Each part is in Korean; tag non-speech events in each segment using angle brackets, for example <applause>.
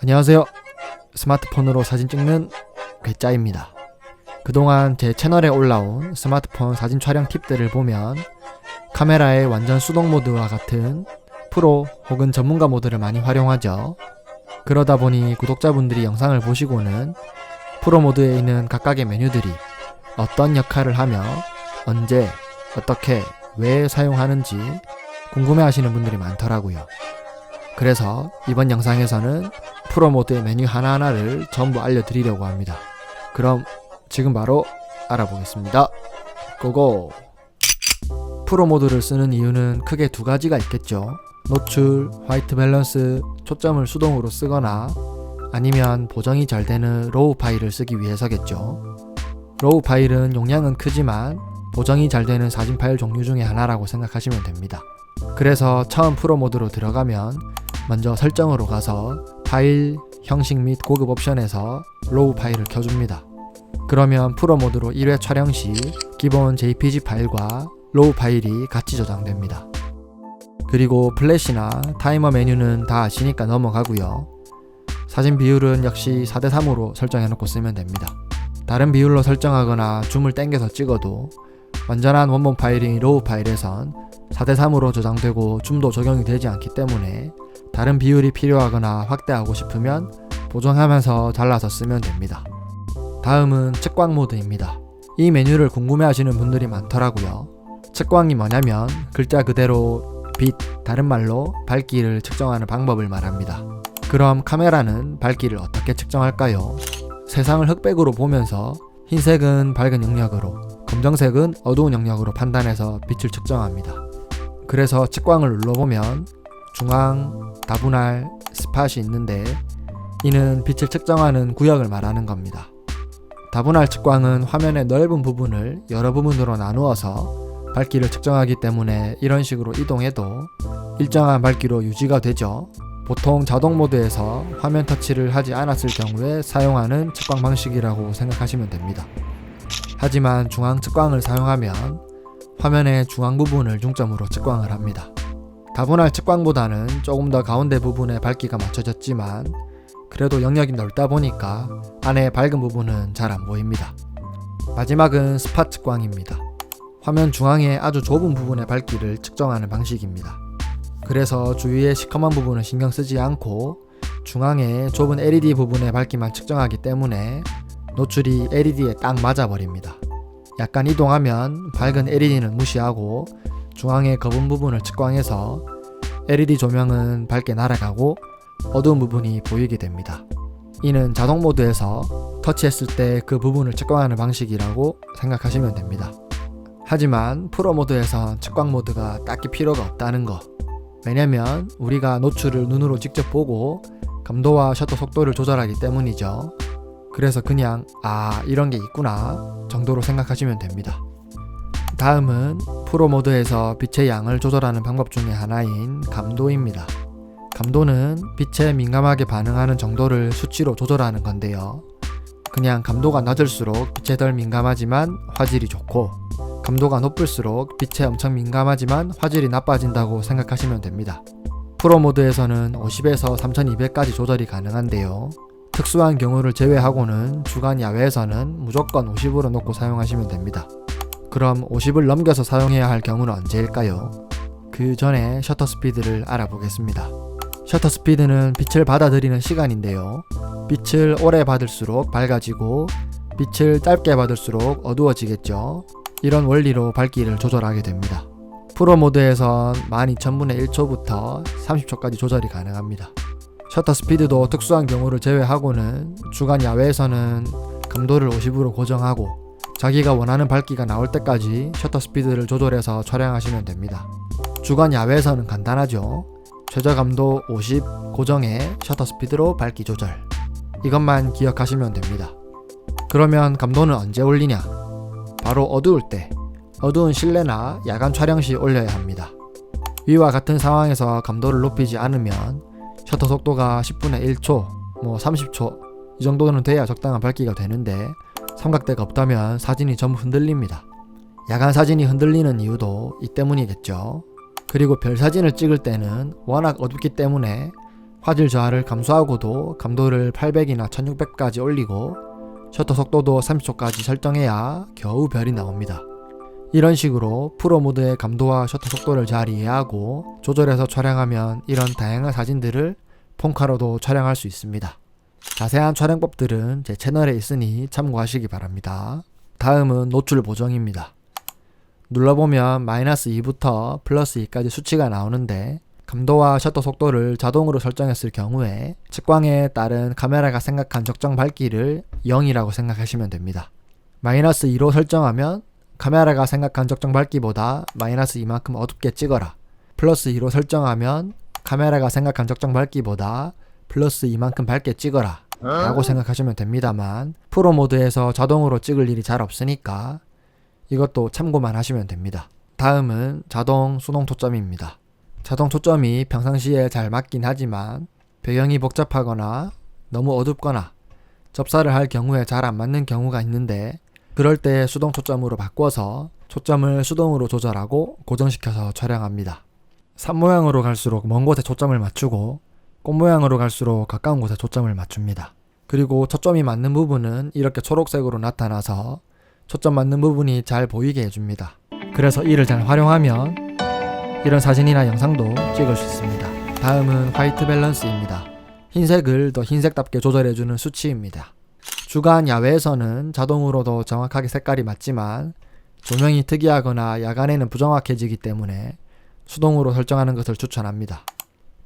안녕하세요. 스마트폰으로 사진 찍는 괴짜입니다. 그동안 제 채널에 올라온 스마트폰 사진 촬영 팁들을 보면 카메라의 완전 수동 모드와 같은 프로 혹은 전문가 모드를 많이 활용하죠. 그러다 보니 구독자분들이 영상을 보시고는 프로 모드에 있는 각각의 메뉴들이 어떤 역할을 하며 언제, 어떻게, 왜 사용하는지 궁금해 하시는 분들이 많더라고요. 그래서 이번 영상에서는 프로 모드의 메뉴 하나하나를 전부 알려드리려고 합니다. 그럼 지금 바로 알아보겠습니다. 고고! 프로 모드를 쓰는 이유는 크게 두 가지가 있겠죠. 노출, 화이트 밸런스, 초점을 수동으로 쓰거나 아니면 보정이 잘 되는 로우 파일을 쓰기 위해서겠죠. 로우 파일은 용량은 크지만 보정이 잘 되는 사진 파일 종류 중에 하나라고 생각하시면 됩니다. 그래서 처음 프로 모드로 들어가면 먼저 설정으로 가서 파일, 형식 및 고급 옵션에서 로우 파일을 켜줍니다. 그러면 프로 모드로 1회 촬영 시 기본 JPG 파일과 로우 파일이 같이 저장됩니다. 그리고 플래시나 타이머 메뉴는 다 아시니까 넘어가고요. 사진 비율은 역시 4대3으로 설정해놓고 쓰면 됩니다. 다른 비율로 설정하거나 줌을 당겨서 찍어도 완전한 원본 파일인 로우 파일에선 4대3으로 저장되고 줌도 적용이 되지 않기 때문에 다른 비율이 필요하거나 확대하고 싶으면 보정하면서 잘라서 쓰면 됩니다. 다음은 측광 모드입니다. 이 메뉴를 궁금해 하시는 분들이 많더라고요. 측광이 뭐냐면 글자 그대로 빛, 다른 말로 밝기를 측정하는 방법을 말합니다. 그럼 카메라는 밝기를 어떻게 측정할까요? 세상을 흑백으로 보면서 흰색은 밝은 영역으로, 검정색은 어두운 영역으로 판단해서 빛을 측정합니다. 그래서 측광을 눌러보면 중앙, 다분할, 스팟이 있는데 이는 빛을 측정하는 구역을 말하는 겁니다. 다분할 측광은 화면의 넓은 부분을 여러 부분으로 나누어서 밝기를 측정하기 때문에 이런 식으로 이동해도 일정한 밝기로 유지가 되죠. 보통 자동 모드에서 화면 터치를 하지 않았을 경우에 사용하는 측광 방식이라고 생각하시면 됩니다. 하지만 중앙 측광을 사용하면 화면의 중앙 부분을 중점으로 측광을 합니다. 다분할 측광보다는 조금 더 가운데 부분에 밝기가 맞춰졌지만 그래도 영역이 넓다 보니까 안에 밝은 부분은 잘 안 보입니다. 마지막은 스팟 측광입니다. 화면 중앙의 아주 좁은 부분의 밝기를 측정하는 방식입니다. 그래서 주위의 시커먼 부분은 신경 쓰지 않고 중앙의 좁은 LED 부분의 밝기만 측정하기 때문에 노출이 LED에 딱 맞아버립니다. 약간 이동하면 밝은 LED는 무시하고 중앙의 검은 부분을 측광해서 LED 조명은 밝게 날아가고 어두운 부분이 보이게 됩니다. 이는 자동 모드에서 터치했을 때 그 부분을 측광하는 방식이라고 생각하시면 됩니다. 하지만 프로 모드에선 측광 모드가 딱히 필요가 없다는 거. 왜냐면 우리가 노출을 눈으로 직접 보고 감도와 셔터 속도를 조절하기 때문이죠. 그래서 그냥 아 이런 게 있구나 정도로 생각하시면 됩니다. 다음은 프로 모드에서 빛의 양을 조절하는 방법 중에 하나인 감도입니다. 감도는 빛에 민감하게 반응하는 정도를 수치로 조절하는 건데요. 그냥 감도가 낮을수록 빛에 덜 민감하지만 화질이 좋고 감도가 높을수록 빛에 엄청 민감하지만 화질이 나빠진다고 생각하시면 됩니다. 프로 모드에서는 50에서 3200까지 조절이 가능한데요. 특수한 경우를 제외하고는 주간 야외에서는 무조건 50으로 놓고 사용하시면 됩니다. 그럼 50을 넘겨서 사용해야 할 경우는 언제일까요? 그 전에 셔터 스피드를 알아보겠습니다. 셔터 스피드는 빛을 받아들이는 시간인데요. 빛을 오래 받을수록 밝아지고 빛을 짧게 받을수록 어두워지겠죠. 이런 원리로 밝기를 조절하게 됩니다. 프로 모드에선 12,000분의 1초부터 30초까지 조절이 가능합니다. 셔터 스피드도 특수한 경우를 제외하고는 주간 야외에서는 감도를 50으로 고정하고 자기가 원하는 밝기가 나올 때까지 셔터 스피드를 조절해서 촬영하시면 됩니다. 주간 야외에서는 간단하죠. 최저 감도 50 고정에 셔터 스피드로 밝기 조절. 이것만 기억하시면 됩니다. 그러면 감도는 언제 올리냐? 바로 어두울 때, 어두운 실내나 야간 촬영 시 올려야 합니다. 위와 같은 상황에서 감도를 높이지 않으면 셔터 속도가 10분의 1초, 뭐 30초 이 정도는 돼야 적당한 밝기가 되는데 삼각대가 없다면 사진이 전부 흔들립니다. 야간 사진이 흔들리는 이유도 이 때문이겠죠. 그리고 별 사진을 찍을 때는 워낙 어둡기 때문에 화질 저하를 감수하고도 감도를 800이나 1600까지 올리고 셔터 속도도 30초까지 설정해야 겨우 별이 나옵니다. 이런 식으로 프로 모드의 감도와 셔터 속도를 잘 이해하고 조절해서 촬영하면 이런 다양한 사진들을 폰카로도 촬영할 수 있습니다. 자세한 촬영법들은 제 채널에 있으니 참고하시기 바랍니다. 다음은 노출 보정입니다. 눌러보면 마이너스 2부터 플러스 2까지 수치가 나오는데 감도와 셔터 속도를 자동으로 설정했을 경우에 측광에 따른 카메라가 생각한 적정 밝기를 0이라고 생각하시면 됩니다. 마이너스 2로 설정하면 카메라가 생각한 적정 밝기보다 마이너스 2만큼 어둡게 찍어라. 플러스 2로 설정하면 카메라가 생각한 적정 밝기보다 플러스 2만큼 밝게 찍어라. 라고 생각하시면 됩니다만 프로 모드에서 자동으로 찍을 일이 잘 없으니까 이것도 참고만 하시면 됩니다. 다음은 자동 수동 초점입니다. 자동 초점이 평상시에 잘 맞긴 하지만 배경이 복잡하거나 너무 어둡거나 접사를 할 경우에 잘 안 맞는 경우가 있는데 그럴 때 수동 초점으로 바꿔서 초점을 수동으로 조절하고 고정시켜서 촬영합니다. 산 모양으로 갈수록 먼 곳에 초점을 맞추고 꽃 모양으로 갈수록 가까운 곳에 초점을 맞춥니다. 그리고 초점이 맞는 부분은 이렇게 초록색으로 나타나서 초점 맞는 부분이 잘 보이게 해줍니다. 그래서 이를 잘 활용하면 이런 사진이나 영상도 찍을 수 있습니다. 다음은 화이트 밸런스입니다. 흰색을 더 흰색답게 조절해주는 수치입니다. 주간 야외에서는 자동으로도 정확하게 색깔이 맞지만 조명이 특이하거나 야간에는 부정확해지기 때문에 수동으로 설정하는 것을 추천합니다.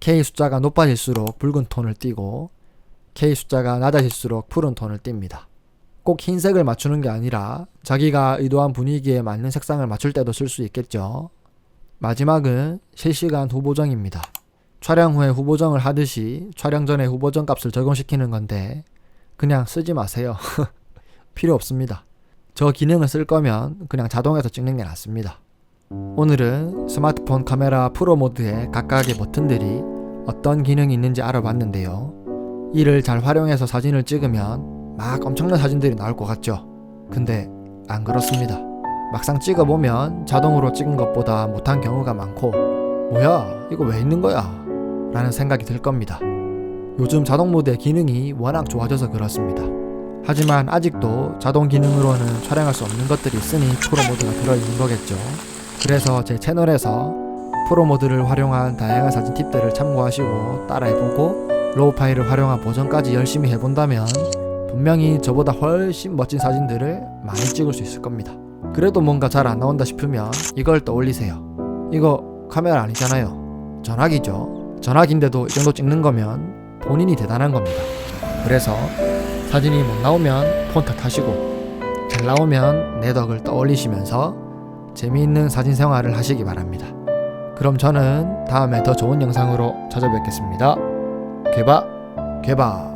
K 숫자가 높아질수록 붉은 톤을 띠고 K 숫자가 낮아질수록 푸른 톤을 띱니다. 꼭 흰색을 맞추는 게 아니라 자기가 의도한 분위기에 맞는 색상을 맞출 때도 쓸 수 있겠죠. 마지막은 실시간 후보정입니다. 촬영 후에 후보정을 하듯이 촬영 전에 후보정 값을 적용시키는 건데 그냥 쓰지 마세요. <laughs> 필요 없습니다. 저 기능을 쓸 거면 그냥 자동에서 찍는 게 낫습니다. 오늘은 스마트폰 카메라 프로 모드의 각각의 버튼들이 어떤 기능이 있는지 알아봤는데요. 이를 잘 활용해서 사진을 찍으면 막 엄청난 사진들이 나올 것 같죠? 근데 안 그렇습니다. 막상 찍어보면 자동으로 찍은 것보다 못한 경우가 많고, 뭐야, 이거 왜 있는 거야? 라는 생각이 들 겁니다. 요즘 자동 모드의 기능이 워낙 좋아져서 그렇습니다. 하지만 아직도 자동 기능으로는 촬영할 수 없는 것들이 있으니 프로 모드가 들어있는 거겠죠. 그래서 제 채널에서 프로 모드를 활용한 다양한 사진 팁들을 참고하시고 따라해보고 로우 파일을 활용한 버전까지 열심히 해본다면 분명히 저보다 훨씬 멋진 사진들을 많이 찍을 수 있을 겁니다. 그래도 뭔가 잘 안 나온다 싶으면 이걸 떠올리세요. 이거 카메라 아니잖아요. 전화기죠. 전화기인데도 이 정도 찍는 거면 본인이 대단한 겁니다. 그래서 사진이 못 나오면 폰 탓하시고 잘 나오면 내 덕을 떠올리시면서 재미있는 사진 생활을 하시기 바랍니다. 그럼 저는 다음에 더 좋은 영상으로 찾아뵙겠습니다. 개바, 개바.